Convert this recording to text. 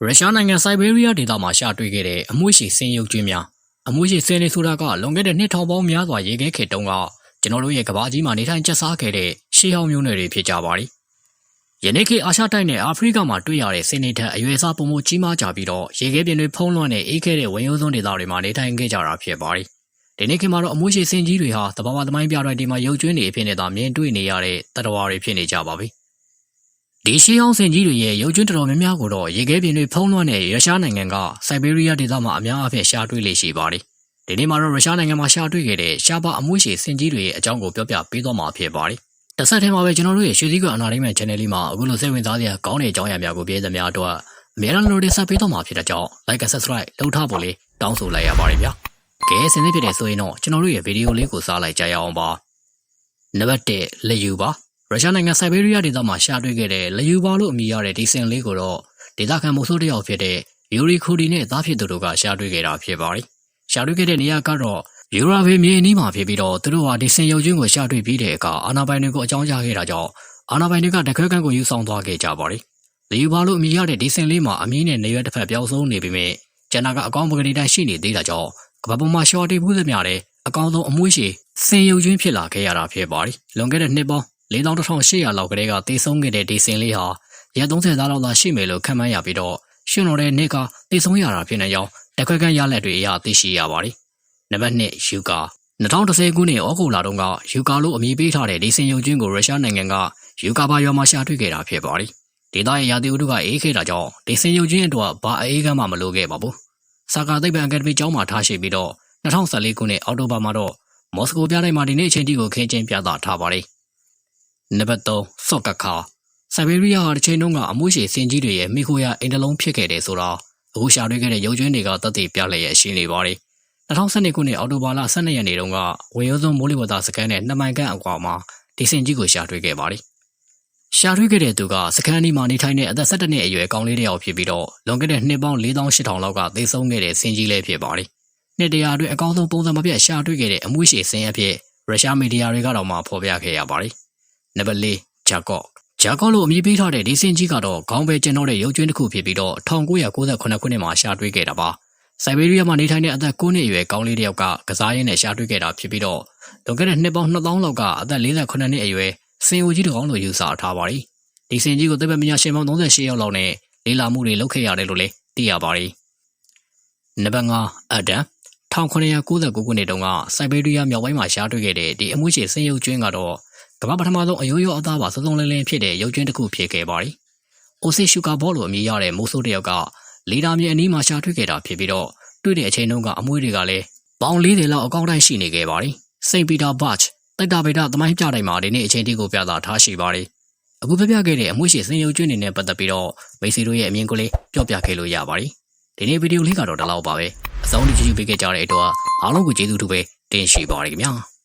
ရုရှားနိုင်ငံစိုက်ဘေးရီးယားဒေသမှာရှာတွေ့ခဲ့တဲ့အမှုရှိစင်ရုပ်ကျွင်းများအမှုရှိစင်နေဆိုတာကလွန်ခဲ့တဲ့နှစ်ထောင်ပေါင်းများစွာရေခဲခေတ်တုန်းကကျွန်တော်တို့ရဲ့ကမ္ဘာကြီးမှာနေထိုင်ကျက်စားခဲ့တဲ့ရှေးဟောင်းမျိုးနွယ်တွေဖြစ်ကြပါသည်။ယနေ့ခေတ်အာရှတိုက်နဲ့အာဖရိကမှာတွေ့ရတဲ့စင်နေထက်အရွယ်စားပုံမကြီးမားကြပြီးတော့ရေခဲပြင်တွေဖုံးလွှမ်းတဲ့အေးခဲတဲ့ဝင်ရိုးစွန်းဒေသတွေမှာနေထိုင်ခဲ့ကြတာဖြစ်ပါသည်။ဒီနေ့ခေတ်မှာတော့အမှုရှိစင်ကြီးတွေဟာတဘာဝသမိုင်းပြတိုက်တွေမှာရုပ်ကျွင်းတွေအဖြစ်နဲ့သာမြင်တွေ့နေရတဲ့တတဝါတွေဖြစ်နေကြပါပြီ။ ဒီရှေးဟောင်းစင်ကြီးတွေရဲ့ရုပ်ကျွန်းတော်တော်များများကိုတော့ရေခဲပြင်တွေဖုံးလွှမ်းတဲ့ရုရှားနိုင်ငံကစိုက်ဘေးရီးယားဒေသမှာအများအပြားရှာတွေ့လေရှိပါတယ်။ဒီနေ့မှာတော့ရုရှားနိုင်ငံမှာရှာတွေ့ခဲ့တဲ့ရှားပါအမွှေးရှည်စင်ကြီးတွေရဲ့အကြောင်းကိုပြောပြပေးသွားမှာဖြစ်ပါတယ်။တစ်ဆက်တည်းမှာပဲကျွန်တော်တို့ရဲ့ရွှေစည်းကအနာလိမ့်မဲ့ channel လေးမှာအခုလိုစိတ်ဝင်စားစရာကောင်းတဲ့အကြောင်းအရာများကိုပြည့်စုံများအတွက်အများအားလို့တင်ဆက်ပေးသွားမှာဖြစ်တဲ့ကြောင့် like and subscribe လုပ်ထားဖို့လေးတောင်းဆိုလိုက်ရပါတယ်ဗျာ။ကဲစင်နေဖြစ်တဲ့ဆိုရင်တော့ကျွန်တော်တို့ရဲ့ဗီဒီယိုလေးကိုစားလိုက်ကြရအောင်ပါ။နံပါတ်1လက်ယူပါ ရုရှားနိုင်ငံစိုက်ဘေးရီးယားဒေသမှာရှာတွေ့ခဲ့တဲ့လယူပါလို့အမည်ရတဲ့ဒီစင်လေးကိုတော့ဒေသခံမိုးဆိုးတစ်ယောက်ဖြစ်တဲ့ယူရီခိုဒီနဲ့သားဖြစ်သူတို့ကရှာတွေ့ခဲ့တာဖြစ်ပါတယ်။ရှာတွေ့ခဲ့တဲ့နေရာကတော့ယူရာဘေမြေအနီးမှာဖြစ်ပြီးတော့သူတို့ဟာဒီစင်ရုပ်ချင်းကိုရှာတွေ့ပြီးတဲ့အခါအာနာပိုင်တွေကိုအကြောင်းကြားခဲ့တာကြောင့်အာနာပိုင်တွေကတခွဲကန်းကိုယူဆောင်သွားခဲ့ကြပါတယ်။လယူပါလို့အမည်ရတဲ့ဒီစင်လေးမှာအမီးနဲ့နေရွက်တစ်ဖက်ပြောင်းဆုံးနေပြီမဲ့ကျန်တာကအကောင့်ပကတိတိုင်းရှိနေသေးတာကြောင့်ကမ္ဘာပေါ်မှာရှော်တီဘူးသမျှတဲ့အကောင့်ဆုံးအမွှေးရှည်စင်ရုပ်ချင်းဖြစ်လာခဲ့ရတာဖြစ်ပါတယ်။လွန်ခဲ့တဲ့နှစ်ပေါင်း 4800လောက်ကလေးကတေဆုံးခဲ့တဲ့ဒီစင်လေးဟာရက်30သားလောက်သာရှိမယ်လို့ခန့်မှန်းရပြီးတော့ရှင်တော်တဲ့နေ့ကတေဆုံးရတာဖြစ်နေကြောင်းတခွဲကန်းရလက်တွေအရသိရှိရပါတယ်။နံပါတ်1ယူကာ2010ခုနှစ်ဩဂုတ်လတုန်းကယူကာလို့အမည်ပေးထားတဲ့ဒီစင်ရုပ်ကျွန်းကိုရုရှားနိုင်ငံကယူကာဘာရွာမှာရှာတွေ့ခဲ့တာဖြစ်ပါတယ်။ဒေသရဲ့ရာသီဥတုကအေးခဲတာကြောင့်ဒီစင်ရုပ်ကျွန်းအတွက်ဘာအေးကမ်းမှမလိုခဲ့ပါဘူး။စာကာသိပ္ပံအကယ်ဒမီကျောင်းမှာထားရှိပြီးတော့2014ခုနှစ်အောက်တိုဘာမှာတော့မော်စကိုပြတိုင်းမှာဒီနေ့အချိန်ထိကိုခင်းကျင်းပြသထားပါတယ်။ နံပါတ်3ဆော့ကခါဆိုက်ဘေးရီးယားဟာတစ်ချိန်တုန်းကအမှုရှိစင်ကြီးတွေရဲ့မိခိုရာအင်တလုံးဖြစ်ခဲ့တယ်ဆိုတော့အခုရှာတွေ့ခဲ့တဲ့ရုပ်ကျွင်းတွေကတသက်ပြလျက်ရှိနေပါတယ်။2012ခုနှစ်အောက်တိုဘာလ12ရက်နေ့တုန်းကဝေယောစွန်းမိုးလေဝသစကန်နဲ့နှစ်မိုင်ခန့်အကွာမှာဒီစင်ကြီးကိုရှာတွေ့ခဲ့ပါတယ်။ရှာတွေ့ခဲ့တဲ့သူကစကန်ဒီမှာနေထိုင်တဲ့အသက်17နှစ်အရွယ်ကောင်းလေးတစ်ယောက်ဖြစ်ပြီးတော့လွန်ခဲ့တဲ့နှစ်ပေါင်း4800လောက်ကသေဆုံးခဲ့တဲ့စင်ကြီးလေးဖြစ်ပါတယ်။နှစ်တရာအတွင်းအကောင်းဆုံးပုံစံမပြတ်ရှာတွေ့ခဲ့တဲ့အမှုရှိစင်အဖြစ်ရုရှားမီဒီယာတွေကတော့မှဖော်ပြခဲ့ရပါတယ်။ နံပါတ်4ဂျာကော့ဂျာကော့လို့အမည်ပေးထားတဲ့ဒီစင်ကြီးကတော့ခေါင်းပဲကျင်းတော့တဲ့ရုပ်ကျွင်းတစ်ခုဖြစ်ပြီးတော့1998ခုနှစ်မှာရှာတွေ့ခဲ့တာပါ။စိုက်ဘေးရီးယားမှာနေထိုင်တဲ့အသက်9နှစ်အရွယ်ကောင်းလေးတစ်ယောက်ကကစားရင်းနဲ့ရှာတွေ့ခဲ့တာဖြစ်ပြီးတော့လွန်ခဲ့တဲ့နှစ်ပေါင်း2000လောက်ကအသက်48နှစ်အရွယ်စင်အိုကြီးတစ်ကောင်လို့ယူဆထားပါတယ်။ဒီစင်ကြီးကိုသိပ္ပံပညာရှင်ပေါင်း38ယောက်လောက်နဲ့လေ့လာမှုတွေလုပ်ခဲ့ရတယ်လို့လည်းသိရပါတယ်။နံပါတ်5အဒမ်1999ခုနှစ်တုန်းကစိုက်ဘေးရီးယားမြောက်ပိုင်းမှာရှားတွေ့ခဲ့တဲ့ဒီအမှုရှိစင်ရုပ်ကျွင်းကတော့ ကမ္ဘာပထမဆုံးအယိုးရောအသားပါစုံစုံလင်းလင်းဖြစ်တဲ့ရုပ်ကျွင်းတစ်ခုဖြစ်ခဲ့ပါတယ်။အိုဆီရှူကာဘောလို့အမည်ရတဲ့မိုးဆိုးတယောက်ကလီဒါမြေအနီးမှာရှားတွေ့ခဲ့တာဖြစ်ပြီးတော့တွေ့တဲ့အချိန်တုန်းကအမွှေးတွေကလည်းပေါင်40လောက်အကောင့်တိုင်းရှိနေခဲ့ပါတယ်။စိန့်ပီတာဘတ်တိုက်တာဗေဒသမိုင်းပြတိုင်းမှာဒီနေ့အချိန်တိကိုပြသထားရှိပါတယ်။အခုပြပြခဲ့တဲ့အမွှေးရှိစင်ရုပ်ကျွင်းနေနဲ့ပတ်သက်ပြီးတော့မိတ်ဆွေတို့ရဲ့အမြင်ကိုလေးပြောပြခဲ့လို့ရပါတယ်။ဒီနေ့ဗီဒီယိုလေးကတော့ဒီလောက်ပါပဲ။အဆုံးထိကြည့်ကြပေးခဲ့ကြတဲ့အတွက်အားလုံးကိုကျေးဇူးတူပဲတင်ရှိပါရခင်ဗျာ။